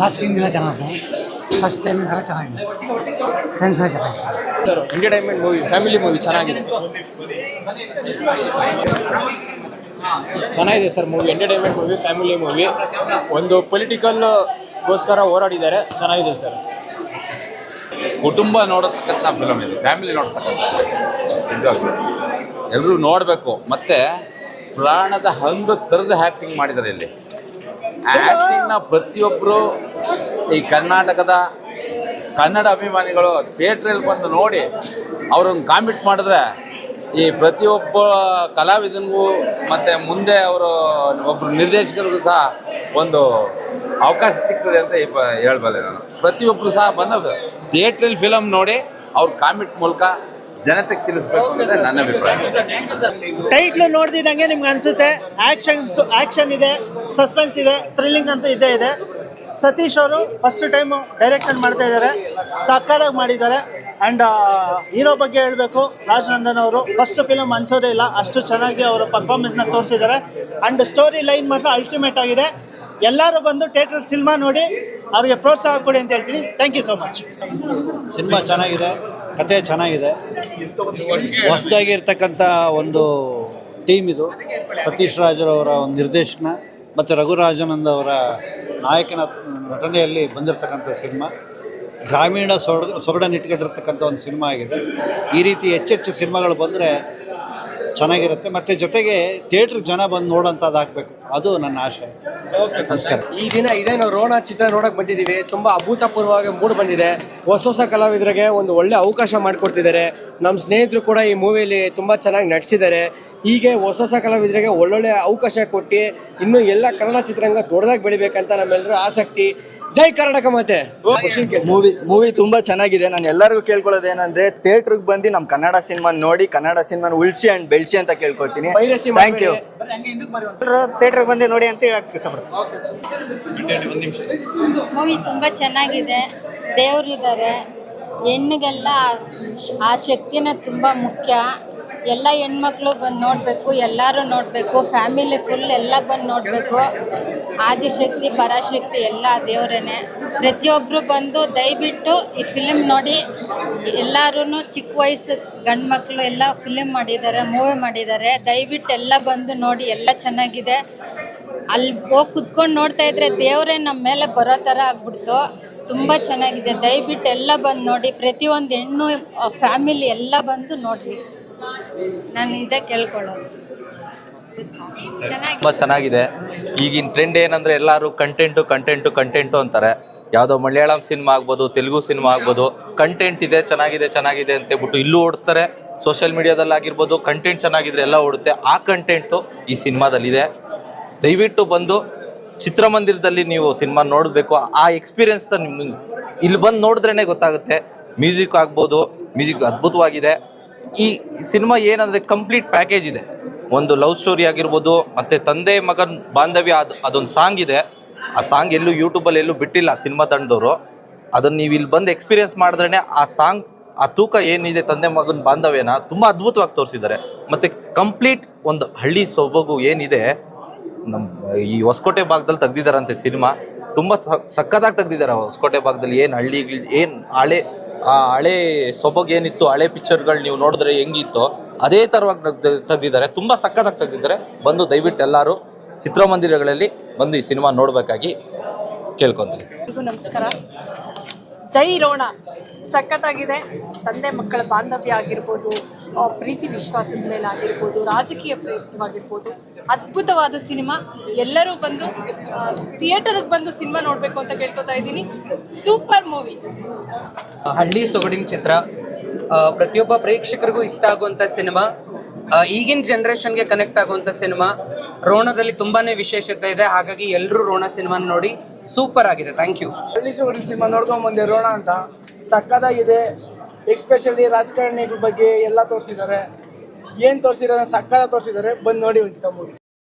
Last scene ಎಲ್ಲ ಚೆನ್ನಾಗಿದೆ. First time ಎಲ್ಲ ಚೆನ್ನಾಗಿದೆ. ಫ್ರೆಂಡ್ಸ್ ಎಲ್ಲ ಚೆನ್ನಾಗಿದೆ. ಎಂಟರ್ಟೈನ್ಮೆಂಟ್ ಮೂವಿ ಫ್ಯಾಮಿಲಿ ಮೂವಿ ಚೆನ್ನಾಗಿದೆ. ಚೆನ್ನಾಗಿದೆ sir movie entertainment movie family movie ಒಂದು ಪೊಲಿಟಿಕಲ್ ಗೋಸ್ಕರ ಹೋರಾಡಿದ್ದಾರೆ. ಚೆನ್ನಾಗಿದೆ ಸರ್ ಕುಟುಂಬ ನೋಡತಕ್ಕಂಥ ಫಿಲಮ್ ಇದು ಫ್ಯಾಮಿಲಿ ನೋಡ್ತಕ್ಕಂಥ ಎಲ್ಲರೂ ನೋಡಬೇಕು. ಮತ್ತೆ ಪ್ರಾಣದ ಹಂಗು ಥರದ ಆ್ಯಕ್ಟಿಂಗ್ ಮಾಡಿದ್ದಾರೆ ಇಲ್ಲಿ. ಆ್ಯಕ್ಟಿಂಗ್ನ ಪ್ರತಿಯೊಬ್ಬರು ಈ ಕರ್ನಾಟಕದ ಕನ್ನಡ ಅಭಿಮಾನಿಗಳು ಥಿಯೇಟ್ರಲ್ಲಿ ಬಂದು ನೋಡಿ ಅವ್ರನ್ನ ಕಾಮಿಟ್ ಮಾಡಿದ್ರೆ ಈ ಪ್ರತಿಯೊಬ್ಬ ಕಲಾವಿದನಿಗೂ ಮತ್ತು ಮುಂದೆ ಅವರು ಒಬ್ಬರು ನಿರ್ದೇಶಕರಿಗೂ ಸಹ ಒಂದು ಅವಕಾಶ ಸಿಗ್ತದೆ ಅಂತ ಹೇಳ್ಬಲ್ಲೆ ನಾನು. ಪ್ರತಿಯೊಬ್ಬರು ಸಹ ಬಂದ ಥಿಯೇಟ್ರಲ್ಲಿ ಫಿಲಮ್ ನೋಡಿ ಅವ್ರ ಕಾಮಿಟ್ ಮೂಲಕ ಜನತೆಗೆ ತಿಳಿಸ್ಬೇಕು ಅನ್ನೋದೇ ನನ್ನ ಅಭಿಪ್ರಾಯ. ಟೈಟ್ಲು ನೋಡ್ದಿದಂಗೆ ನಿಮ್ಗೆ ಅನ್ಸುತ್ತೆ. ಆಕ್ಷನ್ಸ್ ಆಕ್ಷನ್ ಇದೆ ಸಸ್ಪೆನ್ಸ್ ಇದೆ ಥ್ರಿಲ್ಲಿಂಗ್ ಅಂತೂ ಇದೇ ಇದೆ. ಸತೀಶ್ ಅವರು ಫಸ್ಟ್ ಟೈಮು ಡೈರೆಕ್ಷನ್ ಮಾಡ್ತಾ ಇದ್ದಾರೆ. ಸಕ್ಕಾಲಾಗಿ ಮಾಡಿದ್ದಾರೆ. ಆ್ಯಂಡ್ ಹೀರೋ ಬಗ್ಗೆ ಹೇಳಬೇಕು. ರಾಜನಂದನ್ ಅವರು ಫಸ್ಟ್ ಫಿಲಮ್ ಅನ್ಸೋದೇ ಇಲ್ಲ. ಅಷ್ಟು ಚೆನ್ನಾಗಿ ಅವರು ಪರ್ಫಾರ್ಮೆನ್ಸ್ನ ತೋರಿಸಿದ್ದಾರೆ. ಆ್ಯಂಡ್ ಸ್ಟೋರಿ ಲೈನ್ ಮಾತ್ರ ಅಲ್ಟಿಮೇಟ್ ಆಗಿದೆ. ಎಲ್ಲರೂ ಬಂದು ಥಿಯೇಟ್ರಲ್ಲಿ ಸಿನಿಮಾ ನೋಡಿ ಅವ್ರಿಗೆ ಪ್ರೋತ್ಸಾಹ ಕೊಡಿ ಅಂತ ಹೇಳ್ತೀನಿ. Thank you so much cinema ಚೆನ್ನಾಗಿದೆ. ಕತೆ ಚೆನ್ನಾಗಿದೆ. ಹೊಸದಾಗಿ ಇರ್ತಕ್ಕಂಥ ಒಂದು ಟೀಮ್ ಇದು. ಸತೀಶ್ ರಾಜರವರ ಒಂದು ನಿರ್ದೇಶನ ಮತ್ತು ರಘುರಾಜನಂದ್ ಅವರ ನಾಯಕನ ನಟನೆಯಲ್ಲಿ ಬಂದಿರತಕ್ಕಂಥ ಸಿನಿಮಾ. ಗ್ರಾಮೀಣ ಸೊರಡ ಸೊರಡನ್ನಿಟ್ಕೊಂಡಿರ್ತಕ್ಕಂಥ ಒಂದು ಸಿನಿಮಾ ಆಗಿದೆ. ಈ ರೀತಿ ಹೆಚ್ಚೆಚ್ಚು ಸಿನಿಮಾಗಳು ಬಂದರೆ ಚೆನ್ನಾಗಿರುತ್ತೆ. ಮತ್ತೆ ಜೊತೆಗೆ ಥಿಯೇಟ್ರಿಗೆ ಜನ ಬಂದು ನೋಡೋಂಥದ್ದಾಗಬೇಕು ಅದು ನನ್ನ ಆಶೆ. ನಮಸ್ಕಾರ. ಈ ದಿನ ಇದೇ ನಾವು ರೋಣ ಚಿತ್ರ ನೋಡಕ್ ಬಂದಿದ್ದೀವಿ. ತುಂಬಾ ಅಭೂತಪೂರ್ವವಾಗಿ ಮೂಡ್ ಬಂದಿದೆ. ಹೊಸ ಹೊಸ ಕಲಾವಿದರಿಗೆ ಒಂದು ಒಳ್ಳೆ ಅವಕಾಶ ಮಾಡಿಕೊಡ್ತಿದ್ದಾರೆ. ನಮ್ಮ ಸ್ನೇಹಿತರು ಕೂಡ ಈ ಮೂವಿಯಲ್ಲಿ ತುಂಬಾ ಚೆನ್ನಾಗಿ ನಟಿಸಿದ್ದಾರೆ ಹೀಗೆ ಹೊಸ ಹೊಸ ಕಲಾವಿದರಿಗೆ ಒಳ್ಳೊಳ್ಳೆ ಅವಕಾಶ ಕೊಟ್ಟು ಇನ್ನು ಎಲ್ಲ ಕನ್ನಡ ಚಿತ್ರರಂಗ ದೊಡ್ಡದಾಗಿ ಬೆಳಿಬೇಕಂತ ನಮ್ಮೆಲ್ಲರೂ ಆಸಕ್ತಿ. ಜೈ ಕರ್ನಾಟಕ ಮತ್ತೆ ಮೂವಿ ಮೂವಿ ತುಂಬಾ ಚೆನ್ನಾಗಿದೆ. ನಾನು ಎಲ್ಲರಿಗೂ ಕೇಳ್ಕೊಳ್ಳೋದು ಏನಂದ್ರೆ ಥಿಯೇಟ್ರಿಗೆ ಬಂದು ನಮ್ಮ ಕನ್ನಡ ಸಿನಿಮಾ ನೋಡಿ ಕನ್ನಡ ಸಿನಿಮಾನ ಉಳಿಸಿ ಅಂಡ್ ಬೆಳೆಸಿ. ಅಂತ ಕೇಳ್ಕೊಳ್ತೀನಿ. ಥ್ಯಾಂಕ್ ಯು ಥಿಯೇಟರ್ ಬಂದು ನೋಡಿ ಅಂತ ಹೇಳಕ್ ಇಷ್ಟಪಡ್ತೀನಿ. ಮೂವಿ ತುಂಬಾ ಚೆನ್ನಾಗಿದೆ. ದೇವರಿದ್ದಾರೆ. ಹೆಣ್ಣಿಗೆಲ್ಲ ಆ ಶಕ್ತಿನ ತುಂಬಾ ಮುಖ್ಯ. ಎಲ್ಲ ಹೆಣ್ಮಕ್ಳು ಬಂದು ನೋಡಬೇಕು ಎಲ್ಲರೂ ನೋಡಬೇಕು ಫ್ಯಾಮಿಲಿ ಫುಲ್ ಎಲ್ಲ ಬಂದು ನೋಡಬೇಕು. ಆದಿಶಕ್ತಿ, ಪರಾಶಕ್ತಿ ಎಲ್ಲ ದೇವರೇನೆ. ಪ್ರತಿಯೊಬ್ಬರು ಬಂದು ದಯವಿಟ್ಟು ಈ ಫಿಲಿಮ್ ನೋಡಿ. ಎಲ್ಲರೂ ಚಿಕ್ಕ ವಯಸ್ಸು ಗಂಡು ಮಕ್ಕಳು ಎಲ್ಲ ಫಿಲಿಮ್ ಮಾಡಿದ್ದಾರೆ ಮೂವಿ ಮಾಡಿದ್ದಾರೆ. ದಯವಿಟ್ಟು ಎಲ್ಲ ಬಂದು ನೋಡಿ, ಎಲ್ಲ ಚೆನ್ನಾಗಿದೆ. ಅಲ್ಲಿ ಹೋಗಿ ಕುತ್ಕೊಂಡು ನೋಡ್ತಾ ಇದ್ರೆ ದೇವರೇ ನಮ್ಮ ಮೇಲೆ ಬರೋ ಥರ ಆಗ್ಬಿಡ್ತು. ತುಂಬ ಚೆನ್ನಾಗಿದೆ. ದಯವಿಟ್ಟು ಎಲ್ಲ ಬಂದು ನೋಡಿ. ಪ್ರತಿಯೊಂದು ಹೆಣ್ಣು ಫ್ಯಾಮಿಲಿ ಎಲ್ಲ ಬಂದು ನೋಡ್ರಿ. ನಾನು ಇದೇ ಕೇಳ್ಕೊಳ್ಳೋದು. ತುಂಬ ಚೆನ್ನಾಗಿದೆ. ಈಗಿನ ಟ್ರೆಂಡ್ ಏನಂದ್ರೆ ಎಲ್ಲರೂ ಕಂಟೆಂಟು ಕಂಟೆಂಟು ಕಂಟೆಂಟು ಅಂತಾರೆ. ಯಾವುದೋ ಮಲಯಾಳಂ ಸಿನಿಮಾ ಆಗ್ಬೋದು, ತೆಲುಗು ಸಿನಿಮಾ ಆಗ್ಬೋದು ಕಂಟೆಂಟ್ ಇದೆ, ಚೆನ್ನಾಗಿದೆ ಚೆನ್ನಾಗಿದೆ ಅಂತ ಹೇಳ್ಬಿಟ್ಟು ಇಲ್ಲೂ ಓಡಿಸ್ತಾರೆ. ಸೋಷಿಯಲ್ ಮೀಡಿಯಾದಲ್ಲಿ ಆಗಿರ್ಬೋದು ಕಂಟೆಂಟ್ ಚೆನ್ನಾಗಿದ್ರೆ ಎಲ್ಲ ಓಡುತ್ತೆ. ಆ ಕಂಟೆಂಟು ಈ ಸಿನಿಮಾದಲ್ಲಿದೆ ದಯವಿಟ್ಟು ಬಂದು ಚಿತ್ರಮಂದಿರದಲ್ಲಿ ನೀವು ಸಿನಿಮಾ ನೋಡಬೇಕು. ಆ ಎಕ್ಸ್ಪೀರಿಯನ್ಸ್ನ ನಿಮ್ಗೆ ಇಲ್ಲಿ ಬಂದು ನೋಡಿದ್ರೇ ಗೊತ್ತಾಗುತ್ತೆ. ಮ್ಯೂಸಿಕ್ ಆಗ್ಬೋದು ಮ್ಯೂಸಿಕ್ ಅದ್ಭುತವಾಗಿದೆ. ಈ ಸಿನಿಮಾ ಏನಂದರೆ ಕಂಪ್ಲೀಟ್ ಪ್ಯಾಕೇಜ್ ಇದೆ. ಒಂದು ಲವ್ ಸ್ಟೋರಿ ಆಗಿರ್ಬೋದು, ಮತ್ತು ತಂದೆ ಮಗನ ಬಾಂಧವ್ಯ ಅದು, ಅದೊಂದು ಸಾಂಗ್ ಇದೆ. ಆ ಸಾಂಗ್ ಎಲ್ಲೂ ಯೂಟ್ಯೂಬಲ್ಲಿ ಎಲ್ಲೂ ಬಿಟ್ಟಿಲ್ಲ ಸಿನಿಮಾ ತಂಡದವರು. ಅದನ್ನು ನೀವು ಇಲ್ಲಿ ಬಂದು ಎಕ್ಸ್ಪೀರಿಯೆನ್ಸ್ ಮಾಡಿದ್ರೇ ಆ ಸಾಂಗ್ ಆ ತೂಕ ಏನಿದೆ ತಂದೆ ಮಗನ ಬಾಂಧವ್ಯನ ತುಂಬ ಅದ್ಭುತವಾಗಿ ತೋರಿಸಿದ್ದಾರೆ. ಮತ್ತು ಕಂಪ್ಲೀಟ್ ಒಂದು ಹಳ್ಳಿ ಸೊಬಗು ಏನಿದೆ ನಮ್ಮ ಈ ಹೊಸಕೋಟೆ ಭಾಗದಲ್ಲಿ ತೆಗ್ದಿದ್ದಾರಂತೆ ಸಿನಿಮಾ. ತುಂಬ ಸಕ್ಕತ್ತಾಗಿ ತೆಗ್ದಿದ್ದಾರೆ ಹೊಸಕೋಟೆ ಭಾಗದಲ್ಲಿ. ಏನು ಹಳ್ಳಿಗಳು, ಏನು ಹಳೆ, ಆ ಹಳೆ ಸೊಬಗು ಏನಿತ್ತು ಹಳೆ ಪಿಕ್ಚರ್ಗಳು ನೀವು ನೋಡಿದ್ರೆ ಹೆಂಗಿತ್ತು ಅದೇ ಥರವಾಗಿ ತೆಗೆದಿದ್ದಾರೆ ತೆಗ್ದಿದ್ದಾರೆ ತುಂಬ ಸಕ್ಕತ್ತಾಗಿ ತೆಗ್ದಿದ್ದಾರೆ. ಬಂದು ದಯವಿಟ್ಟು ಎಲ್ಲರೂ ಚಿತ್ರಮಂದಿರಗಳಲ್ಲಿ ಬಂದು ಈ ಸಿನಿಮಾ ನೋಡಬೇಕಾಗಿ ಕೇಳ್ಕೊತೀವಿ. ನಮಸ್ಕಾರ. ಜೈ ರೋಣ ಸಖತ್ತಾಗಿದೆ. ತಂದೆ ಮಕ್ಕಳ ಬಾಂಧವ್ಯ ಆಗಿರ್ಬೋದು ಪ್ರೀತಿ ವಿಶ್ವಾಸದ ಮೇಲೆ ಆಗಿರ್ಬೋದು ರಾಜಕೀಯ ಪ್ರೇರಿತವಾಗಿರ್ಬೋದು ಅದ್ಭುತವಾದ ಸಿನಿಮಾ. ಎಲ್ಲರೂ ಬಂದು ಥಿಯೇಟರ್ಗೆ ಬಂದು ಸಿನಿಮಾ ನೋಡಬೇಕು ಅಂತ ಕೇಳ್ಕೊತಾ ಇದ್ದೀನಿ. Super movie. ಹಳ್ಳಿ ಸೊಗಡಿನ ಚಿತ್ರ ಪ್ರತಿಯೊಬ್ಬ ಪ್ರೇಕ್ಷಕರಿಗೂ ಇಷ್ಟ ಆಗುವಂಥ ಸಿನಿಮಾ ಈಗಿನ ಜನ್ರೇಷನ್ಗೆ ಕನೆಕ್ಟ್ ಆಗುವಂಥ ಸಿನಿಮಾ, ರೋಣದಲ್ಲಿ ತುಂಬಾನೇ ವಿಶೇಷತೆ ಇದೆ. ಹಾಗಾಗಿ ಎಲ್ಲರೂ ರೋಣ ಸಿನಿಮಾ ನೋಡಿ ಸೂಪರ್ ಆಗಿದೆ. ಥ್ಯಾಂಕ್ ಯು ಹಳ್ಳಿ ಸಿನಿಮಾ ನೋಡ್ಕೊಂಡ್ ಬಂದೆ, ರೋಣ ಅಂತ. ಸಕ್ಕದಾಗಿದೆ ಎಕ್ಸ್ಪೆಷಲಿ ರಾಜಕಾರಣಿಗಳ ಬಗ್ಗೆ ಎಲ್ಲ ತೋರಿಸಿದ್ದಾರೆ. ಏನು ತೋರಿಸಿದ್ದಾರೆ ಸಕ್ಕದ ತೋರಿಸಿದ್ದಾರೆ. ಬಂದು ನೋಡಿ ಒಂದು ಮೂವಿ